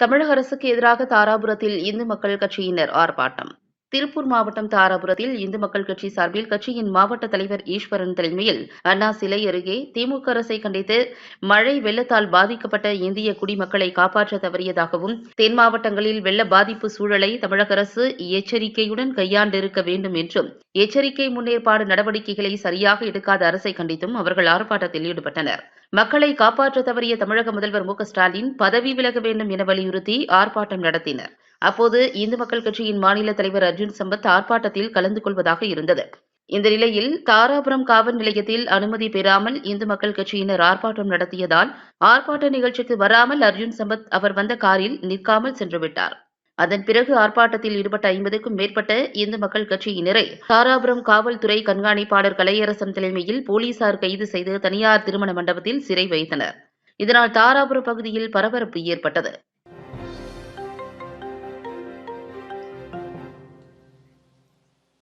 தமிழக அரசுக்கு எதிராக தாராபுரத்தில் இந்து மக்கள் கட்சியினர் ஆர்ப்பாட்டம். திருப்பூர் மாவட்டம் தாராபுரத்தில் இந்து மக்கள் கட்சி சார்பில் கட்சியின் மாவட்ட தலைவர் ஈஸ்வரன் தலைமையில் அண்ணா சிலை அருகே திமுக அரசை கண்டித்து மழை வெள்ளத்தால் பாதிக்கப்பட்ட இந்திய குடிமக்களை காப்பாற்ற தவறியதாகவும் தென் மாவட்டங்களில் வெள்ள பாதிப்பு சூழலை தமிழக அரசு எச்சரிக்கையுடன் கையாண்டிருக்க வேண்டும் என்றும் எச்சரிக்கை முன்னேற்பாடு நடவடிக்கைகளை சரியாக எடுக்காத அரசை கண்டித்தும் அவர்கள் ஆர்ப்பாட்டத்தில் ஈடுபட்டனர். மக்களை காப்பாற்ற தவறிய தமிழக முதல்வர் மு ஸ்டாலின் பதவி விலக வேண்டும் என வலியுறுத்தி ஆர்ப்பாட்டம் நடத்தினர். அப்போது இந்து மக்கள் கட்சியின் மாநில தலைவர் அர்ஜுன் சம்பத் ஆர்ப்பாட்டத்தில் கலந்து கொள்வதாக இருந்தது. இந்த நிலையில் தாராபுரம் காவல் நிலையத்தில் அனுமதி பெறாமல் இந்து மக்கள் கட்சியினர் ஆர்ப்பாட்டம் நடத்தியதால் ஆர்ப்பாட்ட நிகழ்ச்சிக்கு வராமல் அர்ஜுன் சம்பத் அவர் வந்த காரில் நிற்காமல் சென்றுவிட்டார் அதன் பிறகு ஆர்ப்பாட்டத்தில் ஈடுபட்ட ஐம்பதுக்கும் மேற்பட்ட இந்து மக்கள் கட்சியினரை தாராபுரம் காவல்துறை கண்காணிப்பாளர் கலையரசன் தலைமையில் போலீசார் கைது செய்து தனியார் திருமண மண்டபத்தில் சிறை வைத்தனர். இதனால் தாராபுரம் பகுதியில் பரபரப்பு ஏற்பட்டது.